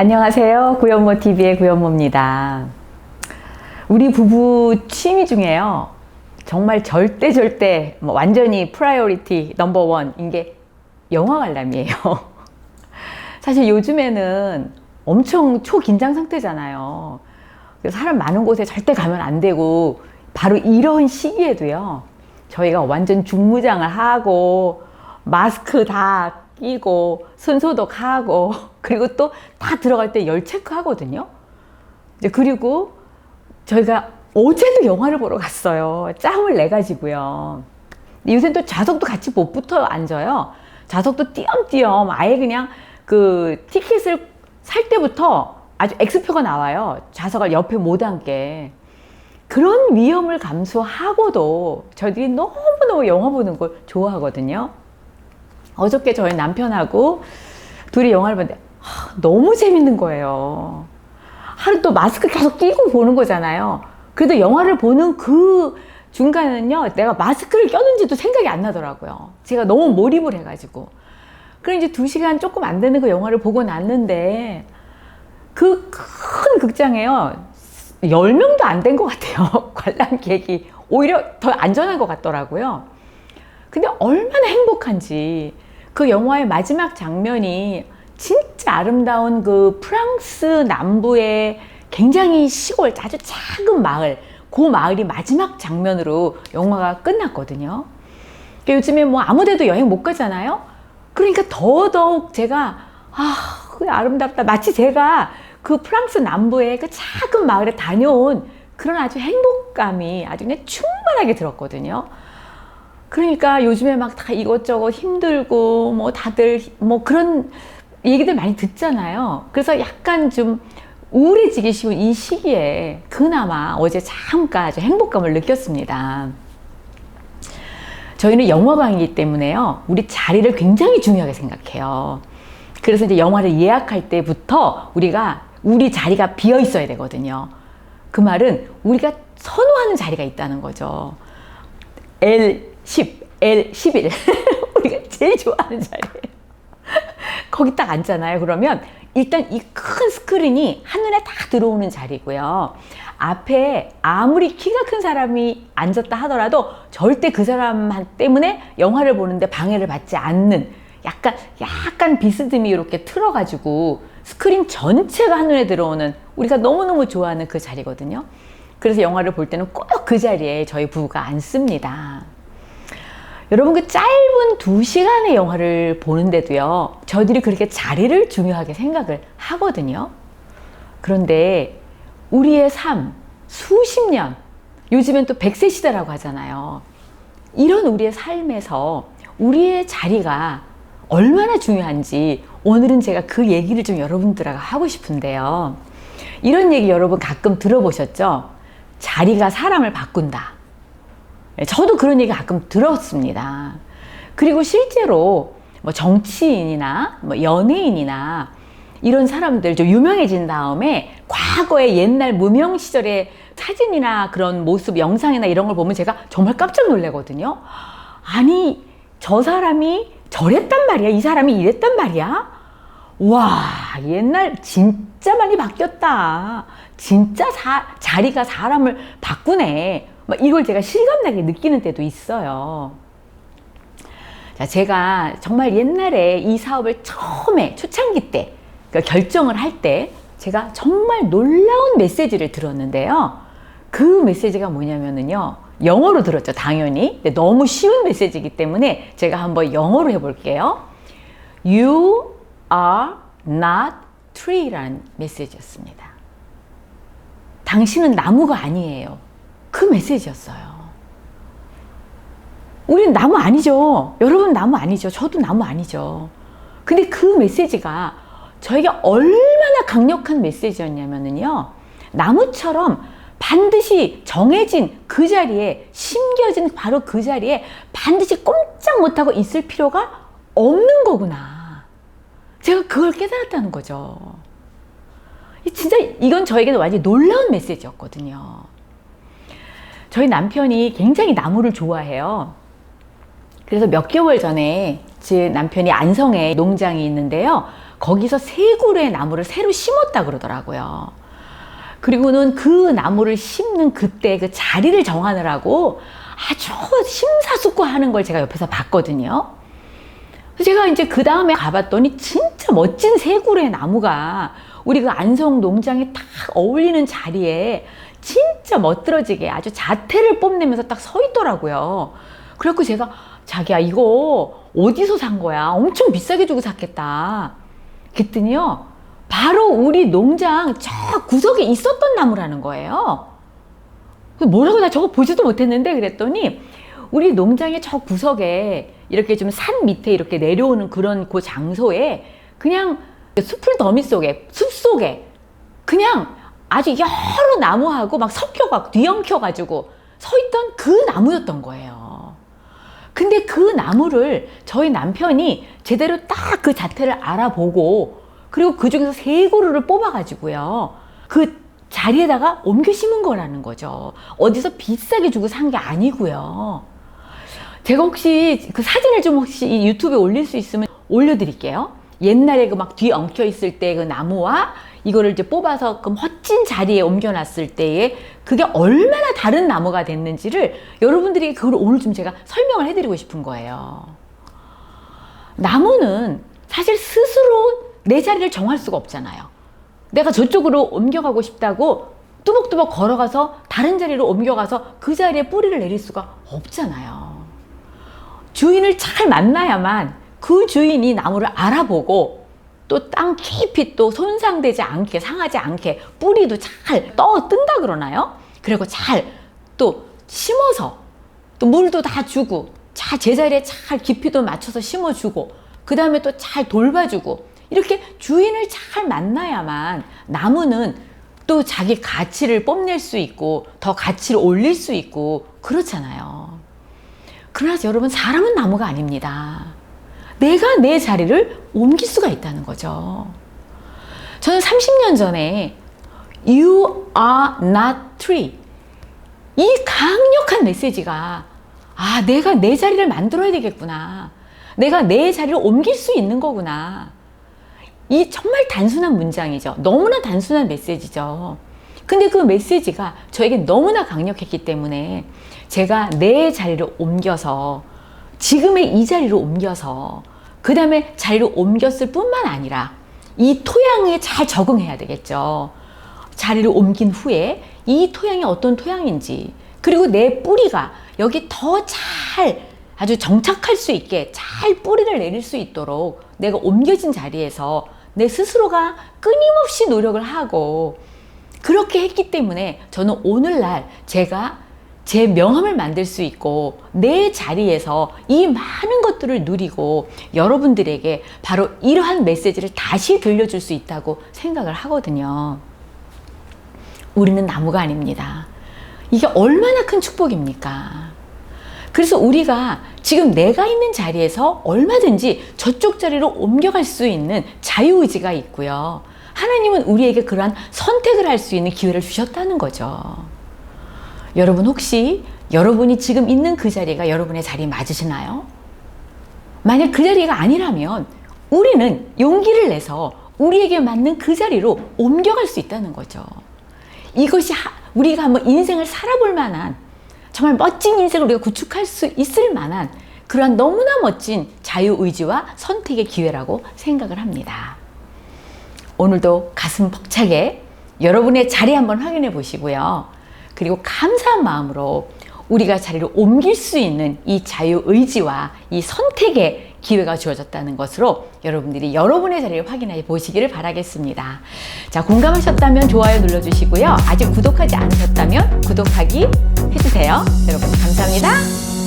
안녕하세요. 구연모 TV의 구연모입니다. 우리 부부 취미 중에요. 정말 절대 절대 뭐 완전히 프라이어리티 넘버 원인 게 영화 관람이에요. 사실 요즘에는 엄청 초긴장 상태잖아요. 사람 많은 곳에 절대 가면 안 되고 바로 이런 시기에도요. 저희가 완전 중무장을 하고 마스크 다 끼고 손소독 하고 그리고 또 다 들어갈 때 열 체크 하거든요. 이제 그리고 저희가 어제도 영화를 보러 갔어요. 짬을 내 가지고요. 요새 또 좌석도 같이 못 붙어 앉아요. 좌석도 띄엄띄엄 아예 그냥 그 티켓을 살 때부터 아주 X표가 나와요. 좌석을 옆에 못 앉게. 그런 위험을 감수하고도 저희들이 너무너무 영화 보는 걸 좋아하거든요. 어저께 저희 남편하고 둘이 영화를 봤는데 하, 너무 재밌는 거예요. 하루 또 마스크 계속 끼고 보는 거잖아요. 그래도 영화를 보는 그 중간은요, 내가 마스크를 꼈는지도 생각이 안 나더라고요. 제가 너무 몰입을 해가지고. 그래 이제 두 시간 조금 안 되는 그 영화를 보고 났는데 그 큰 극장에요. 10명도 안 된 것 같아요. 관람객이. 오히려 더 안전한 것 같더라고요. 근데 얼마나 행복한지 그 영화의 마지막 장면이 진짜 아름다운 그 프랑스 남부의 굉장히 시골 아주 작은 마을 그 마을이 마지막 장면으로 영화가 끝났거든요. 그러니까 요즘에 뭐 아무데도 여행 못 가잖아요. 그러니까 더더욱 제가 아, 그 아름답다. 마치 제가 그 프랑스 남부의 그 작은 마을에 다녀온 그런 아주 행복감이 아주 그냥 충만하게 들었거든요. 그러니까 요즘에 막 다 이것저것 힘들고 뭐 다들 뭐 그런 얘기들 많이 듣잖아요. 그래서 약간 좀 우울해지기 쉬운 이 시기에 그나마 어제 잠깐 아주 행복감을 느꼈습니다. 저희는 영화방이기 때문에요. 우리 자리를 굉장히 중요하게 생각해요. 그래서 이제 영화를 예약할 때부터 우리가 우리 자리가 비어 있어야 되거든요. 그 말은 우리가 선호하는 자리가 있다는 거죠. L10, L11. 우리가 제일 좋아하는 자리예요. 거기 딱 앉잖아요. 그러면 일단 이 큰 스크린이 한눈에 다 들어오는 자리고요. 앞에 아무리 키가 큰 사람이 앉았다 하더라도 절대 그 사람 때문에 영화를 보는데 방해를 받지 않는 약간 약간 비스듬히 이렇게 틀어가지고 스크린 전체가 한눈에 들어오는 우리가 너무너무 좋아하는 그 자리거든요. 그래서 영화를 볼 때는 꼭 그 자리에 저희 부부가 앉습니다. 여러분 그 짧은 두 시간의 영화를 보는데도요 저희들이 그렇게 자리를 중요하게 생각을 하거든요. 그런데 우리의 삶 수십 년 요즘엔 또 100세 시대라고 하잖아요. 이런 우리의 삶에서 우리의 자리가 얼마나 중요한지 오늘은 제가 그 얘기를 좀 여러분들하고 하고 싶은데요. 이런 얘기 여러분 가끔 들어보셨죠? 자리가 사람을 바꾼다. 네, 저도 그런 얘기 가끔 들었습니다. 그리고 실제로 뭐 정치인이나 뭐 연예인이나 이런 사람들 좀 유명해진 다음에 과거의 옛날 무명 시절의 사진이나 그런 모습, 영상이나 이런 걸 보면 제가 정말 깜짝 놀래거든요. 아니, 저 사람이 저랬단 말이야. 이 사람이 이랬단 말이야. 와, 옛날 진짜 많이 바뀌었다. 진짜 사, 자리가 사람을 바꾸네. 이걸 제가 실감나게 느끼는 때도 있어요. 자, 제가 정말 옛날에 이 사업을 처음에 초창기 때 그러니까 결정을 할 때 제가 정말 놀라운 메시지를 들었는데요. 그 메시지가 뭐냐면은요. 영어로 들었죠, 당연히. 너무 쉬운 메시지이기 때문에 제가 한번 영어로 해볼게요. You are not tree라는 메시지였습니다. 당신은 나무가 아니에요. 그 메시지였어요. 우리는 나무 아니죠. 여러분 나무 아니죠. 저도 나무 아니죠. 근데 그 메시지가 저에게 얼마나 강력한 메시지였냐면요. 나무처럼 반드시 정해진 그 자리에, 심겨진 바로 그 자리에 반드시 꼼짝 못하고 있을 필요가 없는 거구나. 제가 그걸 깨달았다는 거죠. 진짜 이건 저에게는 완전히 놀라운 메시지였거든요. 저희 남편이 굉장히 나무를 좋아해요. 그래서 몇 개월 전에 제 남편이 안성에 농장이 있는데요. 거기서 세 그루의 나무를 새로 심었다 그러더라고요. 그리고는 그 나무를 심는 그때 그 자리를 정하느라고 아주 심사숙고하는 걸 제가 옆에서 봤거든요. 제가 이제 그 다음에 가봤더니 진짜 멋진 세 그루의 나무가 우리 그 안성 농장에 딱 어울리는 자리에 진짜 멋들어지게 아주 자태를 뽐내면서 딱 서 있더라고요. 그래갖고 제가 자기야 이거 어디서 산 거야? 엄청 비싸게 주고 샀겠다. 그랬더니요. 바로 우리 농장 저 구석에 있었던 나무라는 거예요. 뭐라고 나 저거 보지도 못했는데 그랬더니 우리 농장의 저 구석에 이렇게 좀 산 밑에 이렇게 내려오는 그런 그 장소에 그냥 숲을 더미 속에 숲 속에 그냥 아주 여러 나무하고 막 섞여가 뒤엉켜가지고 서 있던 그 나무였던 거예요. 근데 그 나무를 저희 남편이 제대로 딱 그 자태를 알아보고 그리고 그 중에서 세 그루를 뽑아가지고요. 그 자리에다가 옮겨 심은 거라는 거죠. 어디서 비싸게 주고 산 게 아니고요. 제가 혹시 그 사진을 좀 혹시 이 유튜브에 올릴 수 있으면 올려드릴게요. 옛날에 그 막 뒤 엉켜 있을 때 그 나무와 이거를 이제 뽑아서 그 멋진 자리에 옮겨놨을 때에 그게 얼마나 다른 나무가 됐는지를 여러분들이 그걸 오늘 좀 제가 설명을 해드리고 싶은 거예요. 나무는 사실 스스로 내 자리를 정할 수가 없잖아요. 내가 저쪽으로 옮겨가고 싶다고 뚜벅뚜벅 걸어가서 다른 자리로 옮겨가서 그 자리에 뿌리를 내릴 수가 없잖아요. 주인을 잘 만나야만 그 주인이 나무를 알아보고 또 땅 깊이 또 손상되지 않게 상하지 않게 뿌리도 잘 떠 뜬다 그러나요? 그리고 잘 또 심어서 또 물도 다 주고 잘 제자리에 잘 깊이도 맞춰서 심어주고 그 다음에 또 잘 돌봐주고 이렇게 주인을 잘 만나야만 나무는 또 자기 가치를 뽐낼 수 있고 더 가치를 올릴 수 있고 그렇잖아요. 그러나 여러분 사람은 나무가 아닙니다. 내가 내 자리를 옮길 수가 있다는 거죠. 저는 30년 전에 You are not tree 이 강력한 메시지가 아 내가 내 자리를 만들어야 되겠구나. 내가 내 자리를 옮길 수 있는 거구나. 이 정말 단순한 문장이죠. 너무나 단순한 메시지죠. 근데 그 메시지가 저에게 너무나 강력했기 때문에 제가 내 자리를 옮겨서 지금의 이 자리로 옮겨서 그 다음에 자리를 옮겼을 뿐만 아니라 이 토양에 잘 적응해야 되겠죠. 자리를 옮긴 후에 이 토양이 어떤 토양인지 그리고 내 뿌리가 여기 더 잘 아주 정착할 수 있게 잘 뿌리를 내릴 수 있도록 내가 옮겨진 자리에서 내 스스로가 끊임없이 노력을 하고 그렇게 했기 때문에 저는 오늘날 제가 제 명함을 만들 수 있고 내 자리에서 이 많은 것들을 누리고 여러분들에게 바로 이러한 메시지를 다시 들려줄 수 있다고 생각을 하거든요. 우리는 나무가 아닙니다. 이게 얼마나 큰 축복입니까? 그래서 우리가 지금 내가 있는 자리에서 얼마든지 저쪽 자리로 옮겨갈 수 있는 자유의지가 있고요. 하나님은 우리에게 그러한 선택을 할 수 있는 기회를 주셨다는 거죠. 여러분 혹시 여러분이 지금 있는 그 자리가 여러분의 자리 맞으시나요? 만약 그 자리가 아니라면 우리는 용기를 내서 우리에게 맞는 그 자리로 옮겨갈 수 있다는 거죠. 이것이 우리가 한번 인생을 살아볼 만한 정말 멋진 인생을 우리가 구축할 수 있을 만한 그러한 너무나 멋진 자유의지와 선택의 기회라고 생각을 합니다. 오늘도 가슴 벅차게 여러분의 자리 한번 확인해 보시고요. 그리고 감사한 마음으로 우리가 자리를 옮길 수 있는 이 자유의지와 이 선택의 기회가 주어졌다는 것으로 여러분들이 여러분의 자리를 확인해 보시기를 바라겠습니다. 자, 공감하셨다면 좋아요 눌러주시고요. 아직 구독하지 않으셨다면 구독하기 해주세요. 여러분, 감사합니다.